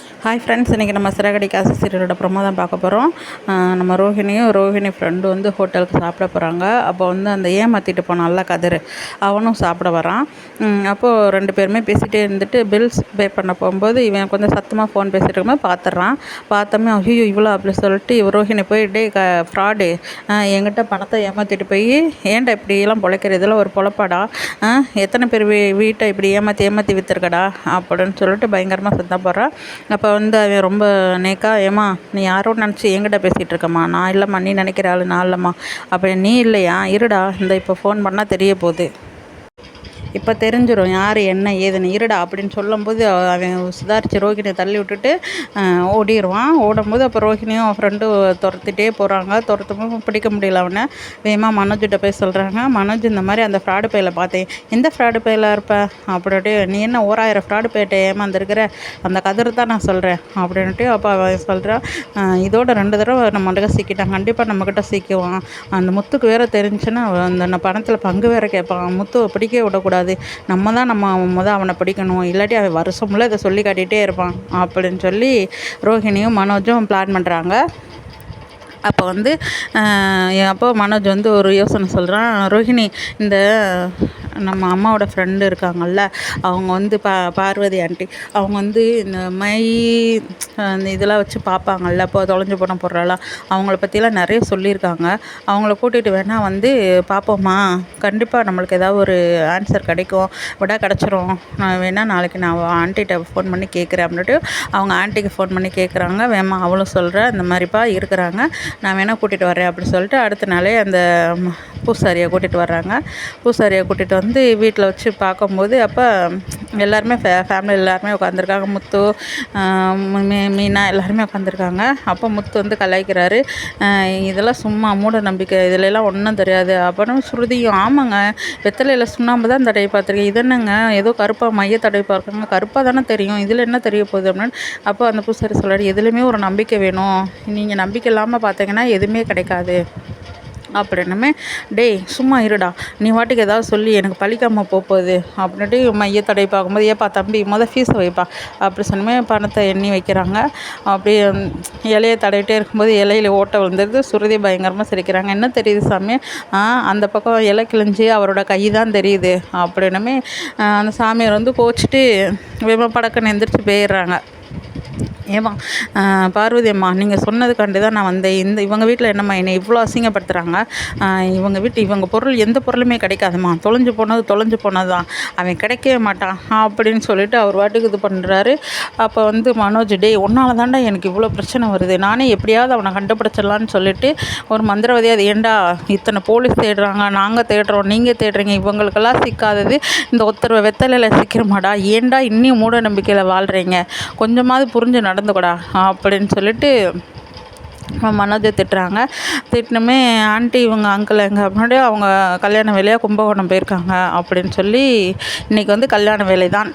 Hi friends இன்றைக்கி நம்ம சிறகடி காசு சீரியலோட ப்ரொமோ தான் பார்க்க போகிறோம் நம்ம ரோஹிணியும் ரோஹிணி ஃப்ரெண்டு வந்து ஹோட்டலுக்கு சாப்பிட போகிறாங்க அப்போ வந்து அந்த ஏமாற்றிட்டு போனான்ல கதிர் அவனும் சாப்பிட வரான். அப்போது ரெண்டு பேருமே பேசிகிட்டே இருந்துட்டு பில்ஸ் பே பண்ண போகும்போது இவன் கொஞ்சம் சத்தமாக ஃபோன் பேசிட்டு இருக்கும்போது பார்த்துட்றான் பார்த்தோமே ஐயோ இவ்வளோ அப்படின்னு சொல்லிட்டு இவ ரோஹிணி போய் டே க ஃப்ராடு என்கிட்ட பணத்தை ஏமாற்றிட்டு போய் ஏன்டா இப்படியெல்லாம் பொழைக்கிற ஒரு பொழப்பாடா? எத்தனை பேர் வீ வீட்டை இப்படி ஏமாற்றி ஏமாற்றி விற்றுருக்கடா அப்படின்னு சொல்லிட்டு பயங்கரமாக சத்தம் போடுறான் அப்போ வந்து அவன் ரொம்ப நேக்கா ஏம்மா நீ யாரோ நினச்சி என்கிட்ட பேசிகிட்டு இருக்கம்மா. நான் இல்லைம்மா நீ நினைக்கிற ஆள் நான் இல்லைம்மா. அப்போ நீ இல்லையா? இருடா இந்த இப்போ ஃபோன் பண்ணால் தெரிய போகுது. இப்போ தெரிஞ்சிடும் யார் என்ன ஏதுன்னு. இருடா அப்படின்னு சொல்லும்போது அவன் சுதாரித்து ரோஹிணியை தள்ளி விட்டுட்டு ஓடிடுவான் ஓடும்போது அப்போ ரோஹிணியும் அவன் ஃப்ரெண்டு துரத்திட்டே போகிறாங்க துரத்தும் பிடிக்க முடியல அவனை. வேகமாக மனோஜிட்ட போய் சொல்கிறாங்க மனோஜ் இந்த மாதிரி அந்த ஃப்ராடு பையில பார்த்தேன். எந்த ஃப்ராடு பையில இருப்ப? அப்படின்ட்டு நீ என்ன ஓராயிரம் ஃப்ராடு பையிட்ட ஏமாந்துருக்கிற? அந்த கதிர் தான் நான் சொல்கிறேன் அப்படின்ட்டு அப்போ அவன் சொல்கிறான் இதோட ரெண்டு தடவை நம்ம மண்டக சிக்கிட்டான். கண்டிப்பாக நம்மக்கிட்ட சிக்குவான். அந்த முத்துக்கு வேற தெரிஞ்சுன்னா அந்த பணத்தில் பங்கு வேற கேட்பான். முத்துவை பிடிக்க விடக்கூடாது. நம்ம தான் நம்ம முத அவனை பிடிக்கணும். இல்லாட்டி அவன் வருஷமுள்ள இதை சொல்லி காட்டிகிட்டே இருப்பான். அப்படின்னு சொல்லி ரோஹிணியும் மனோஜும் பிளான் பண்ணுறாங்க அப்போ வந்து என் அப்போ மனோஜ் வந்து ஒரு யோசனை சொல்கிறான் ரோஹிணி இந்த நம்ம அம்மாவோட ஃப்ரெண்டு இருக்காங்கல்ல அவங்க வந்து பா பார்வதி ஆண்டி அவங்க வந்து இந்த மை அந்த இதெல்லாம் வச்சு பார்ப்பாங்கல்ல இப்போ தொலைஞ்சு படம் போடுறாலாம் அவங்கள பற்றிலாம் நிறைய சொல்லியிருக்காங்க. அவங்கள கூட்டிகிட்டு வேணால் வந்து பார்ப்போமா கண்டிப்பாக நம்மளுக்கு ஏதாவது ஒரு ஆன்சர் கிடைக்கும். விடா கிடச்சிரும். நான் வேணால் நாளைக்கு நான் ஆண்டிகிட்ட ஃபோன் பண்ணி கேட்குறேன் அப்படின்ட்டு அவங்க ஆண்டிக்கு ஃபோன் பண்ணி கேட்குறாங்க வேமா அவளும் சொல்கிறேன் இந்த மாதிரிப்பா இருக்கிறாங்க. நான் வேணால் கூட்டிகிட்டு வரேன் அப்படின்னு சொல்லிட்டு அடுத்த நாளே அந்த பூசாரியை கூட்டிகிட்டு வர்றாங்க. பூசாரியை கூட்டிகிட்டு வந்து வீட்டில் வச்சு பார்க்கும்போது அப்போ எல்லாருமே ஃபே ஃபேமிலி எல்லாருமே உட்காந்துருக்காங்க முத்து மீ- மீனா எல்லாருமே உட்காந்துருக்காங்க அப்போ முத்து வந்து கலாய்க்கிறாரு. இதெல்லாம் சும்மா மூட நம்பிக்கை. இதுலலாம் ஒன்றும் தெரியாது. அப்புறம் ஸ்ருதியும் ஆமாங்க வெத்தலையில் சுண்ணாம்பு தான் தடவை பார்த்துருக்கேன். இது என்னங்க? ஏதோ கருப்பாக மைய தடவி பார்க்குறாங்க. கருப்பாக தானே தெரியும். இதில் என்ன தெரிய போகுது அப்படின்னு அப்போ அந்த பூசாரி சொல்கிறாரு எதுலேயுமே ஒரு நம்பிக்கை வேணும். நீங்கள் நம்பிக்கை இல்லாமல் பார்த்தீங்கன்னா எதுவுமே கிடைக்காது. அப்படின்னுமே டேய் சும்மா இருடா. நீ வாட்டுக்கு ஏதாவது சொல்லி எனக்கு பழிக்காமல் போகுது. அப்படின்ட்டு மைய தடவி பார்க்கும்போது ஏப்பா தம்பி மொதல் ஃபீஸை வைப்பா. அப்படி சொன்னமே பணத்தை எண்ணி வைக்கிறாங்க. அப்படியே இலையை தடையிட்டே இருக்கும்போது இலையில ஓட்டை விழுந்துருது. சுருதி பயங்கரமாக சிரிக்கிறாங்க. என்ன தெரியுது சாமி? அந்த பக்கம் இலை கிழிஞ்சி அவரோட கை தான் தெரியுது. அப்படின்னுமே அந்த சாமியார் வந்து கோச்சிட்டு விம படக்குன்னு எந்திரிச்சு போயிடுறாங்க. ஏமா பார்வதி அம்மா நீங்கள் சொன்னதுக்காண்டி தான் நான் வந்தேன். இந்த இவங்க வீட்டில் என்னம்மா என்னை இவ்வளோ அசிங்கப்படுத்துகிறாங்க இவங்க வீட்டு இவங்க பொருள் எந்த பொருளுமே கிடைக்காதும்மா. தொலைஞ்சு போனது தொலைஞ்சு போனது தான் அவன் கிடைக்கவே மாட்டான் அப்படின்னு சொல்லிட்டு அவர் வாட்டுக்கு இது பண்ணுறாரு அப்போ வந்து மனோஜ் டே உன்னால தாண்டா எனக்கு இவ்வளோ பிரச்சனை வருது. நானே எப்படியாவது அவனை கண்டுபிடிச்சிடலான்னு சொல்லிட்டு ஒரு மந்திரவாதியாக அது ஏண்டா இத்தனை போலீஸ் தேடுறாங்க நாங்கள் தேடுறோம் நீங்கள் தேடுறீங்க இவங்களுக்கெல்லாம் சிக்காதது. இந்த ஒருத்தர் வெத்தலையில் சிக்கிறமாடா ஏன்டா இன்னும் மூட நம்பிக்கையில் வாழ்கிறீங்க கொஞ்சமாவது புரிஞ்சு நடந்துக்கூடா. அப்படின்னு சொல்லிட்டு மனோஜை திட்டுறாங்க. திட்டினுமே ஆண்டி இவங்க அங்கிள் எங்கள் அப்படின்னாடி அவங்க கல்யாண வேலையாக கும்பகோணம் போயிருக்காங்க அப்படின்னு சொல்லி இன்றைக்கி வந்து கல்யாண வேலை தான்